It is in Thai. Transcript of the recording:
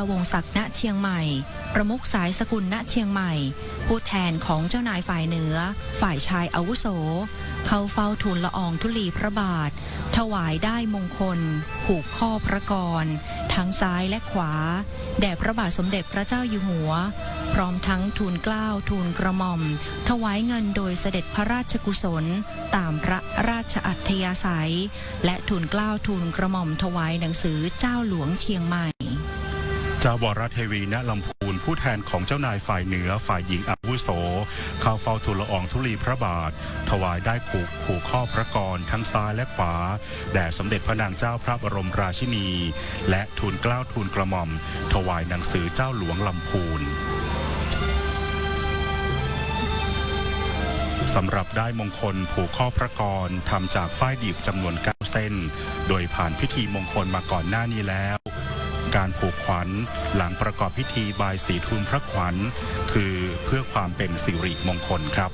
าวงศักดิ์ณเชียงใหม่ ประมุขสายสกุลณเชียงใหม่ ผู้แทนของเจ้านายฝ่ายเหนือ ฝ่ายชายอาวุโส เข้าเฝ้าทูลละอองธุลีพระบาท ถวายได้มงคล ผูกข้อพระกร ทั้งซ้ายและขวา แด่พระบาทสมเด็จพระเจ้าอยู่หัว พร้อมทั้งทูลเกล้าทูลกระหม่อม ถวายเงินโดยเสด็จพระราชกุศล ตามพระราชอัธยาศัย และทูลเกล้าทูลกระหม่อมถวายหนังสือเจ้าหลวงเชียงใหม่ เจ้าวรเทวีณลำพูนผู้แทนของเจ้านายฝ่ายเหนือฝ่ายหญิงอาวุโส เข้าเฝ้าทูลละอองธุลีพระบาท ถวายได้ผูกผูกข้อพระกรทั้งซ้ายและขวา แด่สมเด็จพระนางเจ้าพระบรมราชินี และทูลเกล้าทูลกระหม่อม ถวายหนังสือเจ้าหลวงลำพูนสำหรับได้มงคลผูกข้อพระกรทำจากฝ้ายดีบจำนวน9เส้น โดยผ่านพิธีมงคลมาก่อนหน้านี้แล้ว การผูกขวัญหลังประกอบพิธีบายสีทูลพระขวัญ คือเพื่อความเป็นสิริมงคลครับ